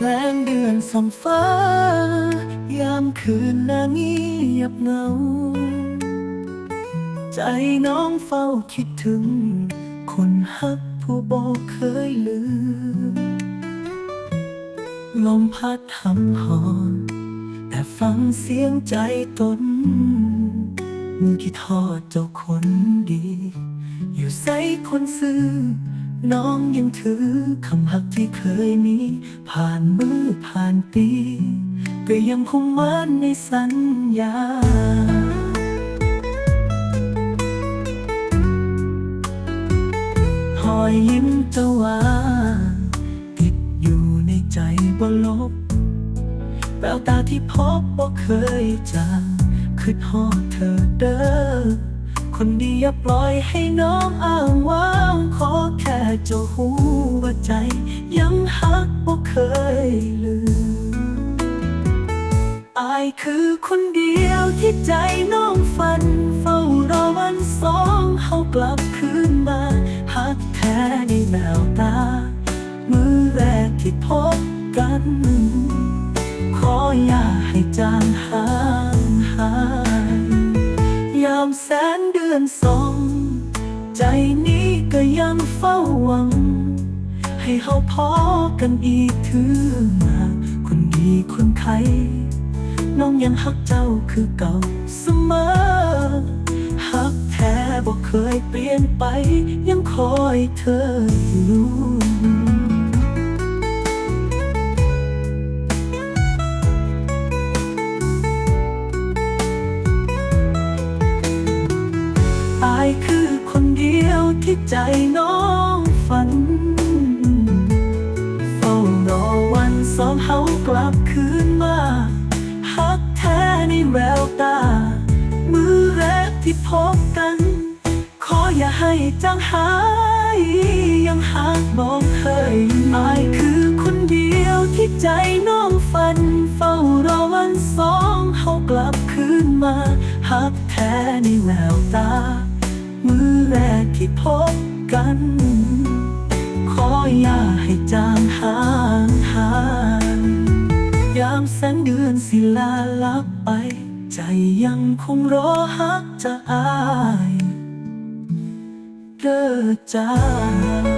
แสงเดือนส่องฟ้า ยามคืนนางเงียบเงา ใจน้องเฝ้าคิดถึง คนฮักผู้บอกเคยลืม ลมพัดหำหอน แต่ฟังเสียงใจตนมือคิดทอดเจ้าคนดี อยู่ใส่คนซื้อ น้องยังถือคำหักที่เคยมี ผ่านมือผ่านปีก็ยังคงมั่นในสัญญา หอยยิ้มเจ้าหวานติดอยู่ในใจบ่ลบ แววตาที่พบบ่เคยจางคือทอดเธอเด้อคนดีอย่าปล่อยให้น้องอ้างว้างขอแค เจ้าหูว่าใจ ยังหักบ่เคยลืมอายคือคนเดียวที่ใจน้องฝัน เฝ้ารอวันสองเฮากลับคืนมาหักแท้ในแววตา มือแรกที่พบกัน ขออย่าให้จางหางหาย ยามแสนเดือนสอง ใจนี้ ยังเฝ้าหวัง ให้เฮาพอกันอีกถื่อคนดีคนไทยน้องยังฮักเจ้าคือเก่าเสมอฮักแท้บ่เคยเปลี่ยนไป ยังคอยเธออยู่ายคือ ที่ใจน้องฝัน เฝ้ารอวันสองเฮากลับคืนมาฮักแท้ในแววตา มือแรกที่พบกัน ขออย่าให้จางหาย ยังหักบอกเคยอายคือคนเดียวที่ใจน้องฝัน เฝ้ารอวันสองเฮากลับคืนมาฮักแท้ในแววตา มือแรกที่พบกัน ขออย่าให้จางหางหายยามแสงเดือนสิลาลับไป ใจยังคงรอฮักจะอายเกิดจาก